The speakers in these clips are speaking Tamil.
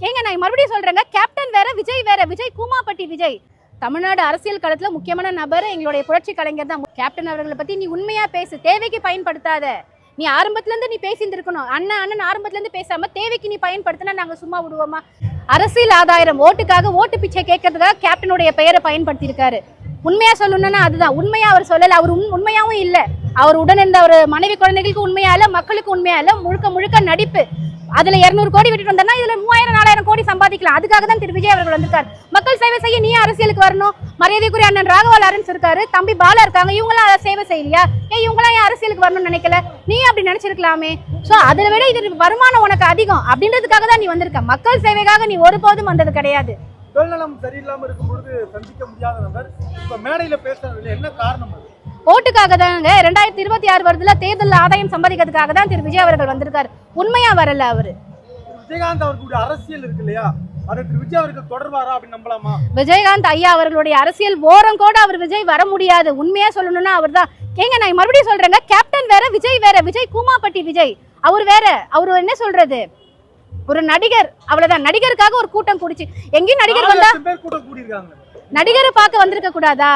ஏங்க நான் மறுபடியும் சொல்றேங்க கேப்டன் வேற விஜய் வேற விஜய் கூமாப்பட்டி விஜய். தமிழ்நாடு அரசியல் களத்துல முக்கியமான நபர் எங்களுடைய புரட்சி கலைஞர் தான். கேப்டன் அவர்களை பத்தி நீ உண்மையா பேசு தேவைக்கு பயன்படுத்தாத. நீ ஆரம்பத்துல இருந்து நீ பேசியிருந்திருக்கணும் அண்ணன் அண்ணன் ஆரம்பத்துல இருந்து பேசாம தேவைக்கு நீ பயன்படுத்தினா நாங்க சும்மா விடுவோமா? அரசியல் ஆதாயம் ஓட்டுக்காக ஓட்டு பிச்சை கேட்கறதுக்காக கேப்டனுடைய பெயரை பயன்படுத்தி இருக்காரு உண்மையா சொல்லணும்னா அதுதான். உண்மையா அவர் சொல்லல அவர் உண்- உண்மையாவும் இல்ல. அவர் உடன் இருந்த அவர் மனைவி குழந்தைகளுக்கு உண்மையா இல்ல மக்களுக்கு உண்மையா இல்ல முழுக்க முழுக்க நடிப்பு. அதுல 200 கோடி விட்டுட்டு வந்தா இதுல மூவாயிரம் நாலாயிரம் கோடி சம்பாதிக்கலாம். அதுக்காக தான் திரு விஜய் அவர்கள் வந்திருக்காரு. மக்கள் சேவை செய்ய நீ அரசியலுக்கு வரணும். மரியாதைக்குரிய அண்ணன் ராகவா லாரன்ஸ் இருக்காரு தம்பி பாலா இருக்காங்க இவங்களாம் அதை சேவை செய்யலையா? ஏன் இவங்களாம் ஏன் அரசியலுக்கு வரணும்னு நினைக்கல? நீ அப்படி நினைச்சிருக்கலாமே. சோ அதை விட இது வருமானம் உனக்கு அதிகம் அப்படின்றதுக்காக தான் நீ வந்திருக்க. மக்கள் சேவைக்காக நீ ஒருபோதும் வந்தது கிடையாது. உடல்நலம் சரியில்லாம இருக்கும் பொழுது சந்திக்க முடியாத நபர் இப்ப மேடையில பேசுறதுல என்ன காரணம் ஓட்டுக்காக தாங்க ரெண்டாயிரத்தி இருபத்தி ஆறு வருதுல தேர்தல் ஆதாயம் சம்பாதிக்கிறதுக்காக தான் திரு விஜய் அவர்கள் வந்திருக்காரு. உண்மையா வரல அவரு. விஜயகாந்த் அவர்களுடைய அரசியல் இருக்கு இல்லையா? விஜயகாந்த் ஐயா அவர்களுடைய அரசியல் ஓரம் கூட அவர் விஜய் வர முடியாது. உண்மையா சொல்லணும்னா அவர் தான் ஏங்க நான் மறுபடியும் சொல்றேங்க. கேப்டன் வேற விஜய் வேற. விஜய் கூமாப்பட்டி விஜய். அவர் வேற. அவர் என்ன சொல்றது? ஒரு நடிகர். அவ்வளவுதான். நடிகருக்காக ஒரு கூட்டம் கூடிச்சு. எங்கேயும் நடிகர் வந்தா நடிகரை பார்க்க வந்திருக்க கூடாதா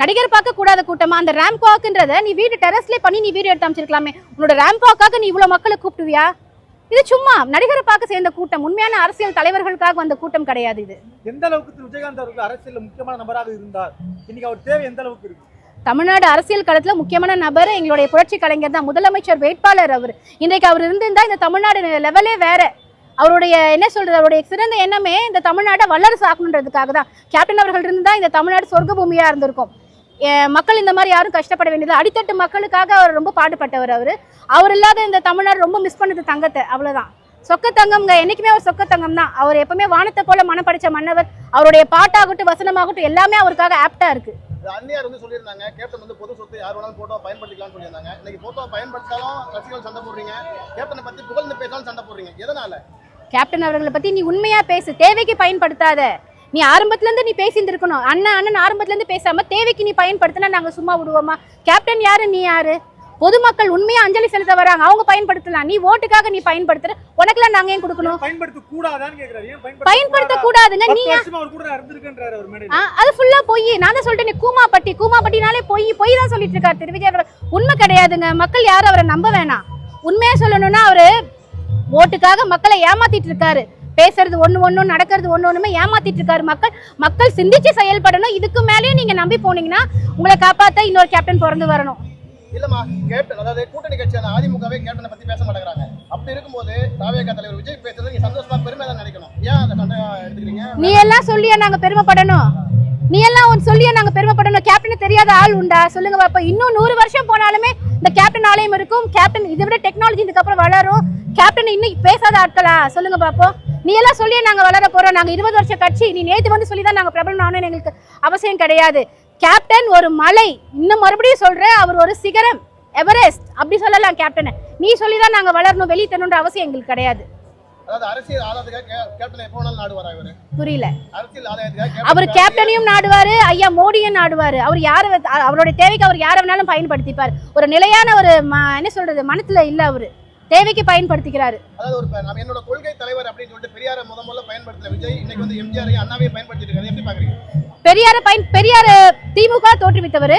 நடிகர் பார்க்க கூடாத கூட்டமா? அந்த ரேம்ப் வாக்குன்றத நீ வீடு டெரஸ்லயே பண்ணி நீ வீடியோ எடுத்து அமைச்சிருக்கலாமே. உன்னோட ரேம்ப் வாக்காக நீ இவ்வளவு மக்களை கூப்பிடுவியா இது சும்மா நடிகரை பார்க்க சேர்ந்த கூட்டம். உண்மையான அரசியல் தலைவர்களுக்காக வந்த கூட்டம் கிடையாது இது. எந்த அளவுக்கு விஜயகாந்த் அவர்கள் அரசியல்ல முக்கியமான நபராக இருந்தார்? இன்னைக்கு அவர் தேவை எந்த அளவுக்கு இருக்கு? தமிழ்நாடு அரசியல் களத்துல முக்கியமான நபர் எங்களுடைய புரட்சி கலைஞர் தான். முதலமைச்சர் வேட்பாளர் அவர். இன்றைக்கு அவர் இருந்திருந்தா இந்த தமிழ்நாடு லெவலே வேற. அவருடைய என்ன சொல்றது அவருடைய சிறந்த எண்ணமே இந்த தமிழ்நாட்டை வல்லரசு ஆக்கணுன்றதுக்காக தான். கேப்டன் அவர்கள் இருந்தா இந்த தமிழ்நாடு சொர்க்க பூமியா இருந்திருக்கும். மக்கள் இந்த மாதிரி யாரும் கஷ்டப்பட வேண்டியது அடித்தட்டு மக்களுக்காக அவர் ரொம்ப பாடுபட்டவர் அவர். அவர் இல்லாத இந்த தமிழ்நாடு ரொம்ப மிஸ் பண்ணுது தங்கத்தை அவ்வளவுதான். சொக்க தங்கம்ங்க என்னைக்குமே அவர் சொக்க தங்கம் தான். அவர் எப்பவுமே வானத்தை போல மனம் படிச்ச மன்னவர். அவருடைய பாட்டாகட்டும் வசனமாகட்டும் எல்லாமே அவருக்காக ஆப்டா இருக்கு. இது அந்நியார் வந்து சொல்லியிருந்தாங்க கேப்டன் வந்து பொது சொத்து யார் வேணாலும் போட்டோ பயன்படுத்திக்கலாம்னு சொல்லியிருந்தாங்க. இன்னைக்கு போட்டோ பயன்படுத்தாலும் ரசிகர்கள் சண்டை போடுறீங்க கேப்டனை பத்தி புகழ்ந்து பேசாலும் சண்டை போடுறீங்க. எதனால? கேப்டன் அவர்களை பத்தி நீ உண்மையா பேசு தேவைக்கு பயன்படுத்தாத. நீ ஆரம்பத்துல இருந்து நீ பேசியிருந்திருக்கணும். அண்ணன் அண்ணன் ஆரம்பத்துல இருந்து பேசாம தேவைக்கு நீ பயன்படுத்தினா நாங்க சும்மா விடுவோமா? கேப்டன் யாரு? நீ யாரு? பொதுமக்கள் உண்மையா அஞ்சலி செலுத்த வராங்க. அவங்க பயன்படுத்தலாம். நீ ஓட்டுக்காக நீ பயன்படுத்துற. உனக்கெல்லாம் நாங்க ஏன் கொடுக்கணும்? பயன்படுத்த கூடாதுங்க நீ அது ஃபுல்லா பொய். நான் தான் சொல்லிட்டேன் கூமாப்பட்டி. கூமாப்பட்டினாலே பொய். பொய் தான் சொல்லிட்டு இருக்காரு திரு விஜய் அவர்கள் உண்மை கிடையாதுங்க. மக்கள் யாரும் அவரை நம்ப வேணாம். உண்மையா சொல்லணும்னா அவரு ஓட்டுக்காக மக்களை ஏமாத்திட்டு இருக்காரு. பேசுறது ஒண்ணு ஒண்ணு நடக்கிறது ஒண்ணு ஒண்ணுமே ஏமாத்திட்டு இருக்காரு மக்கள். மக்கள் சிந்திச்சு செயல்படணும். இதுக்கு மேலேயும் நீங்க நம்பி போனீங்கன்னா உங்களை காப்பாத்த இன்னொரு கேப்டன் பிறந்து வரணும். இல்லம்மா கேப்டன் அதாவது கூட்டணி கட்சியான அதிமுகவே கேப்டனை பத்தி பேச மாட்டேங்கிறாங்க. அப்படி இருக்கும்போது தாவேகா தலைவர் விஜய் பேசுறது நீங்க சந்தோஷமா பெருமை தான் நினைக்கணும். ஏன் அந்த சண்டையா எடுத்துக்கிறீங்க? நீ எல்லாம் சொல்லியா நாங்க பெருமைப்படணும். நீ எல்லாம் ஒன்று சொல்லியா நாங்க பெருமைப்படணும். கேப்டன் தெரியாத ஆள் உண்டா? சொல்லுங்க பாப்பா. இன்னும் நூறு வருஷம் போனாலுமே இந்த கேப்டன் ஆலயம் இருக்கும். கேப்டன் இதை விட டெக்னாலஜி இதுக்கப்புறம் வளரும். கேப்டன் இன்னும் பேசாத ஆட்களா? சொல்லுங்க பாப்போம். நீ எல்லாம் சொல்லியே நாங்க வளர போறோம். நாங்க இருபது வருஷம் கட்சி. நீ நேத்து வந்து சொல்லி தான் நாங்க பிரபலம். ஆகணும்னு எங்களுக்கு அவசியம் கிடையாது. கேப்டன் ஒரு மலை. இன்னும் மறுபடியும் சொல்றேன் அவர் ஒரு சிகரம். எவரெஸ்ட் அப்படி சொல்லலாம் கேப்டனை நீ சொல்லி தான் நாங்க வளரணும் வெளியே தரணுன்ற அவசியம் எங்களுக்கு கிடையாது. புரியல. அவர் கேப்டன் கேப்டனையும் நாடுவாரு ஐயா மோடியும் நாடுவாரு. அவர் யார அவருடைய தேவைக்கு அவர் யாரை வேணாலும் பயன்படுத்திப்பார். ஒரு நிலையான ஒரு என்ன சொல்றது மனத்துல இல்ல அவரு. தேவைக்கு பயன்படுத்திக்கிறாரு. அதாவது ஒரு என்னோட கொள்கை தலைவர் அப்படின்னு சொல்லிட்டு பெரியார முத முதல்ல பயன்படுத்தின விஜய். இன்னைக்கு வந்து எம்ஜிஆரையும் அண்ணாவையும் பயன்படுத்திட்டு இருக்காரு எப்படி பாக்குறீங்க? பெரியார பயன் பெரியார திமுக தோற்றுவித்தவர்.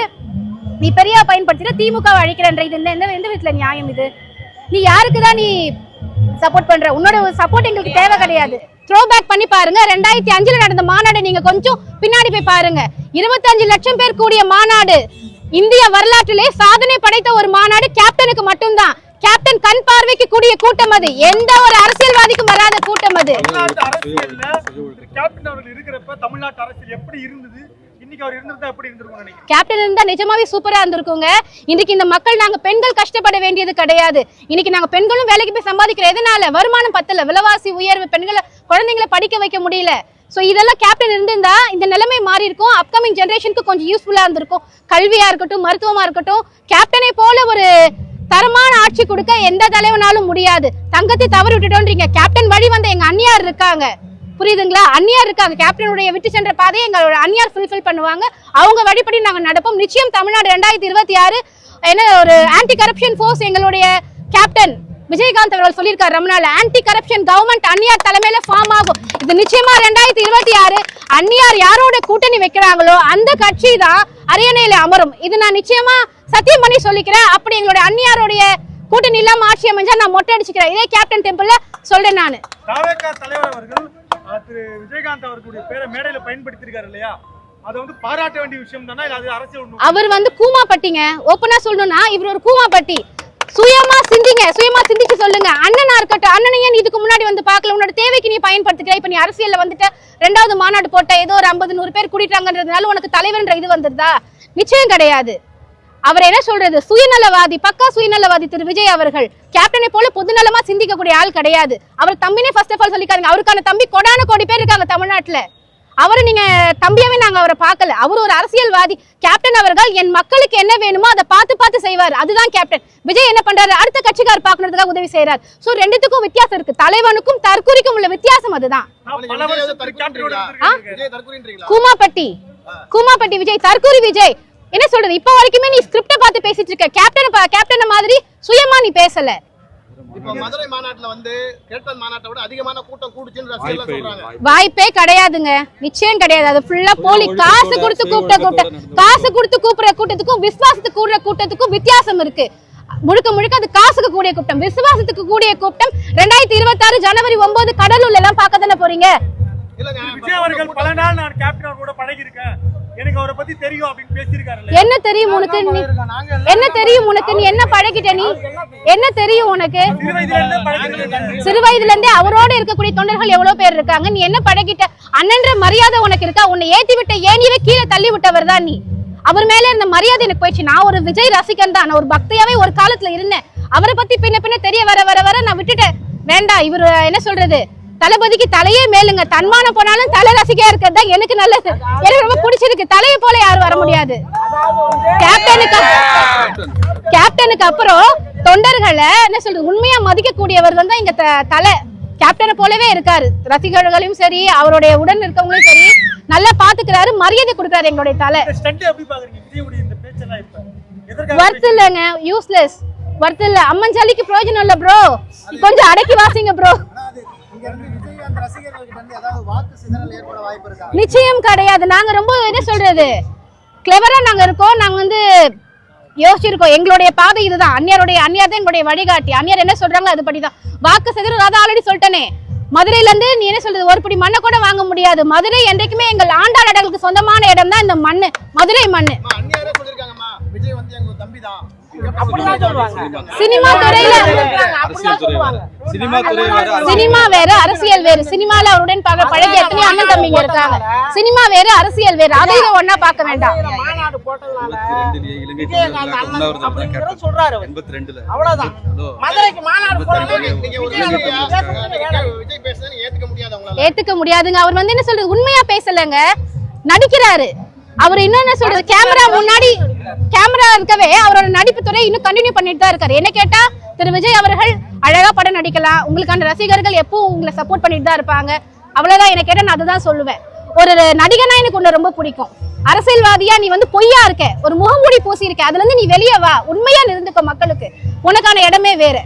நீ பெரியார் பயன்படுத்தினா திமுக அழைக்கிறன்ற இது எந்த எந்த விதத்துல நியாயம் இது. நீ யாருக்கு தான் நீ சப்போர்ட் பண்ற? உன்னோட சப்போர்ட் எங்களுக்கு தேவை கிடையாது. த்ரோ பேக் பண்ணி பாருங்க. ரெண்டாயிரத்தி அஞ்சுல நடந்த மாநாடு நீங்க கொஞ்சம் பின்னாடி போய் பாருங்க. இருபத்தஞ்சு லட்சம் பேர் கூடிய மாநாடு. இந்திய வரலாற்றிலே சாதனை படைத்த ஒரு மாநாடு. கேப்டனுக்கு மட்டும்தான். கேப்டன் கண் பார்வைக்கு கூடிய கூட்டம் அது. எந்த ஒரு அரசியல்வாதிக்கும் வராத கூட்டம் அது. கேப்டன் இருந்தா நிஜமாவே சூப்பரா இருந்திருக்குங்க. இன்னைக்கு இந்த மக்கள் நாங்க பெண்கள் கஷ்டப்பட வேண்டியது கிடையாது. இன்னைக்கு நாங்க பெண்களும் வேலைக்கு போய் சம்பாதிக்கிற எதனால? வருமானம் பத்தல. விலைவாசி உயர்வு பெண்களை குழந்தைங்களை படிக்க வைக்க முடியல. சோ இதெல்லாம் கேப்டன் இருந்திருந்தா இந்த நிலைமை மாறி இருக்கும். அப்கமிங் ஜெனரேஷனுக்கு கொஞ்சம் யூஸ்ஃபுல்லா இருந்திருக்கும். கல்வியா இருக்கட்டும் மருத்துவமா இருக்கட்டும் கேப்டனை போல ஒரு தரமான ஆட்சி கொடுக்க எந்த தலைவனாலும் முடியாது. தங்கத்தை தவறு விட்டுட்டோன்றீங்க. கேப்டன் வழி வந்த எங்க அந்நியார் இருக்காங்க. புரியுதுங்களா? அந்நியார் இருக்காங்க. கேப்டனுடைய விட்டு சென்ற பாதையை எங்களோட அந்நியார் ஃபுல்ஃபில் பண்ணுவாங்க. அவங்க வழிபடி நாங்க நடப்போம். நிச்சயம் தமிழ்நாடு ரெண்டாயிரத்தி இருபத்தி ஆறு என்ன ஒரு ஆன்டி கரப்ஷன் ஃபோர்ஸ் எங்களுடைய கேப்டன் விஜயகாந்த் அவர்கள் சொல்லியிருக்காரு. ரொம்ப நாள் ஆன்டி கரப்ஷன் கவர்மெண்ட் அந்நியார் தலைமையில ஃபார்ம் ஆகும். இது நிச்சயமா ரெண்டாயிரத்தி இருபத்தி ஆறு. அந்நியார் யாரோட கூட்டணி வைக்கிறாங்களோ அந்த கட்சி தான் அரியணையில அமரும். இது நான் நிச்சயமா சத்தியம் பண்ணி சொல்லிக்கிறேன். அப்படி எங்களுடைய அந்நியாருடைய கூட்டணி இல்லாம ஆட்சி அமைஞ்சா நான் மொட்டை அடிச்சுக்கிறேன். இதே கேப்டன் டெம்பிள்ல சொல்றேன் நானு. தலைவர் அவர்கள் திரு விஜயகாந்த் அவர்களுடைய பேரை மேடையில பயன்படுத்தியிருக்காரு இல்லையா? அதை வந்து பாராட்ட வேண்டிய விஷயம் தானே? இல்ல அது அரசியல் ஒண்ணு? அவர் வந்து கூமாப்பட்டிங்க. ஓப்பனா சொல்லணும்னா இவர் ஒரு கூமாப்பட்டி. சுயமா சிந்திங்க. சுயமா சிந்திச்சு சொல்லுங்க. அண்ணனா இருக்கட்டும் அண்ணனையே நீ இதுக்கு முன்னாடி வந்து பார்க்கல. உன்னோட தேவைக்கு நீ பயன்படுத்திக்கிற இப்ப நீ அரசியல்ல வந்துட்ட ரெண்டாவது மாநாடு போட்ட ஏதோ ஒரு ஐம்பது நூறு பேர் கூட்டிட்டாங்கன்றதுனால உனக்கு தலைவர்ன்ற இது வந்துருதா நிச்சயம் கிடையாது. அவர் என்ன சொல்றது? சுயநலவாதி பக்கா சுயநலவாதி திரு விஜய் அவர்கள். கேப்டனை போல பொதுநலமா சிந்திக்கக்கூடிய ஆள் கிடையாது. அவர் தம்பினே ஃபர்ஸ்ட் ஆஃப் ஆல் சொல்லிக்காருங்க அவருக்கான தம்பி கொடான கோடி பேர் இருக்காங்க தமிழ்நாட்டுல. அவரை நீங்க தம்பியாவே நாங்க அவரை பார்க்கல. அவர் ஒரு அரசியல்வாதி. கேப்டன் அவர்கள் என் மக்களுக்கு என்ன வேணுமோ அதை பார்த்து பார்த்து செய்வார். அதுதான் கேப்டன் விஜய் என்ன பண்றாரு? அடுத்த கட்சிக்கார் பார்க்கறதுக்காக உதவி செய்யறாரு சோ ரெண்டுத்துக்கும் வித்தியாசம் இருக்கு. தலைவனுக்கும் தற்கூரிக்கும் உள்ள வித்தியாசம் அதுதான்? கூமாப்பட்டி. கூமாப்பட்டி விஜய். தற்கூரி விஜய். என்ன சொல்றது? இப்ப வரைக்குமே நீ ஸ்கிரிப்ட பார்த்து பேசிட்டு இருக்க. கேப்டன் கேப்டன் மாதிரி சுயமா நீ பேசல. இப்போ மதுரை மாநாட்டுல வந்து கேப்டன் மாநாட்டை விட அதிகமான கூட்டம் கூடுச்சுன்னு ரசிகர்கள் சொல்றாங்க. வாய்ப்பே கிடையாதுங்க. நிச்சயம் கிடையாது. அது ஃபுல்லா போலி. காசு கொடுத்து கூப்பிட்ட கூட்டம். காசு கொடுத்து கூப்பிடுற கூட்டத்துக்கும் விசுவாசத்துக்கு கூடுற கூட்டத்துக்கும் வித்தியாசம் இருக்கு. முழுக்க முழுக்க அது காசுக்கு கூடிய கூட்டம். விசுவாசத்துக்கு கூடிய கூட்டம். ரெண்டாயிரத்தி இருபத்தாறு ஜனவரி ஒன்பது கடலூர்ல எல்லாம் பார்க்க தானே போறீங்க? விஜய் அவர்கள் பல நாள் நான் கேப்டன் கூட பழகி இருக்கேன் எனக்கு அவரை பத்தி தெரியும் அப்படின்னு பேசியிருக்காரு என்ன தெரியும் உனக்கு? நீ என்ன தெரியும் உனக்கு? நீ என்ன பழகிட்ட நீ? என்ன தெரியும்? உனக்கு? சிறு வயதுல இருந்தே அவரோட இருக்கக்கூடிய தொண்டர்கள் எவ்வளவு பேர் இருக்காங்க? நீ என்ன பழகிட்ட? அண்ணன்ற மரியாதை உனக்கு இருக்கா? உன்னை ஏத்தி விட்ட ஏனியவே கீழே தள்ளி விட்டவர் தான் நீ. அவர் மேல இருந்த மரியாதை எனக்கு போயிடுச்சு. நான் ஒரு விஜய் ரசிகன் தான். நான் ஒரு பக்தையாவே ஒரு காலத்துல இருந்தேன். அவரை பத்தி பின்ன பின்ன தெரிய வர வர வர நான் விட்டுட்டேன். வேண்டாம் இவர் என்ன சொல்றது? தளபதிக்கு தலையே மேலுங்க. தன்மானம் போனாலும் தலை ரசிகையா இருக்கிறது தான் எனக்கு நல்லது. எனக்கு ரொம்ப பிடிச்சிருக்கு. தலையை போல யாரும் வர முடியாது. கேப்டனுக்கு கேப்டனுக்கு அப்புறம் தொண்டர்களை என்ன சொல்றது உண்மையா மதிக்கக்கூடியவர் வந்து இங்க தலை. கேப்டனை போலவே இருக்காரு. ரசிகர்களையும் சரி அவருடைய உடன் இருக்கவங்களையும் சரி நல்லா பாத்துக்கிறாரு. மரியாதை கொடுக்குறாரு எங்களுடைய தலை. ஒர்த் இல்லைங்க. யூஸ்லெஸ் ஒர்த் இல்ல. அம்மன் ஜாலிக்கு பிரயோஜனம் இல்ல ப்ரோ கொஞ்சம் அடக்கி வாசிங்க ப்ரோ நிச்சயம் கிடையாது. நாங்க ரொம்ப என்ன சொல்றது? கிளவரா நாங்க இருக்கோம். நாங்க வந்து யோசிச்சிருக்கோம். எங்களுடைய பாதை இதுதான். அந்நியருடைய அந்நியர் தான் எங்களுடைய வழிகாட்டி. அந்நியர் என்ன சொல்றாங்க அதுபடிதான் வாக்கு சதுரம் அதான் ஆல்ரெடி சொல்லிட்டேனே. மதுரையில இருந்து நீ என்ன சொல்றது? ஒரு பிடி மண்ணை கூட வாங்க முடியாது. மதுரை என்றைக்குமே எங்கள் ஆண்டாளர்களுக்கு சொந்தமான இடம் தான் இந்த மண்ணு. மதுரை மண்ணு. சினிமா துறையில. சினிமா வேற அரசியல். சினிமா வேற அரசியல் வேறு. சினிமால அவருடன் பக பழகி எத்தனையோ அண்ணன் தம்பிங்க இருக்காங்க. சினிமா வேறு அரசியல் வேறு. அதையும் ஒண்ணா பார்க்க வேண்டாம். ஏத்துக்க முடியாதுங்க. அவர் வந்து என்ன சொல்றது? உண்மையா பேசலங்க. நடிக்கிறாரு. அவர் என்னென்ன சொல்றது? கேமரா முன்னாடி கேமரா இருக்கவே அவரோட நடிப்பு துறை இன்னும் கண்டினியூ பண்ணிட்டு தான் இருக்காரு. என்ன கேட்டா திரு விஜய் அவர்கள் அழகா படம் நடிக்கலாம். உங்களுக்கான ரசிகர்கள் எப்பவும் உங்களை சப்போர்ட் பண்ணிட்டு தான் இருப்பாங்க. அவ்வளவுதான். என்ன கேட்டா நான் அதுதான் சொல்லுவேன். ஒரு நடிகனா எனக்கு உன்னை ரொம்ப பிடிக்கும். அரசியல்வாதியா நீ வந்து பொய்யா இருக்க. ஒரு முகமூடி பூசி இருக்க அதுல இருந்து நீ வெளியே வா. உண்மையா இருந்துக்கோ மக்களுக்கு. உனக்கான இடமே வேற.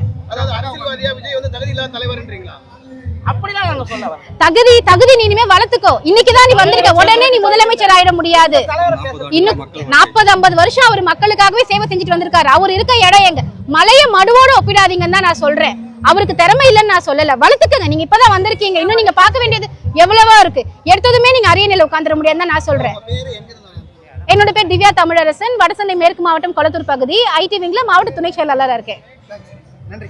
தகுதி. தகுதி தகுதி நீ இனிமே வளர்த்துக்கோ. இன்னைக்குதான் நீ வந்திருக்க. உடனே நீ முதலமைச்சர் ஆயிட முடியாது. இன்னும் நாற்பது ஐம்பது வருஷம் அவர் மக்களுக்காகவே சேவை செஞ்சுட்டு வந்திருக்காரு. அவர் இருக்க இடம் எங்க? மலைய மடுவோட ஒப்பிடாதீங்கன்னு தான் நான் சொல்றேன். அவருக்கு திறமை இல்லைன்னு நான் சொல்லல. வளர்த்துக்கங்க. நீங்க இப்பதான் வந்திருக்கீங்க. இன்னும் நீங்க பார்க்க வேண்டியது எவ்வளவோ இருக்கு. எடுத்ததுமே நீங்க அரியணையில உட்காந்துட முடியாதுன்னு தான் நான் சொல்றேன். என்னோட பேர் திவ்யா தமிழரசன். வடசென்னை மேற்கு மாவட்டம் கொளத்தூர் பகுதி. ஐடி விங்ல மாவட்ட துணை செயலாளராக இருக்கேன். நன்றி.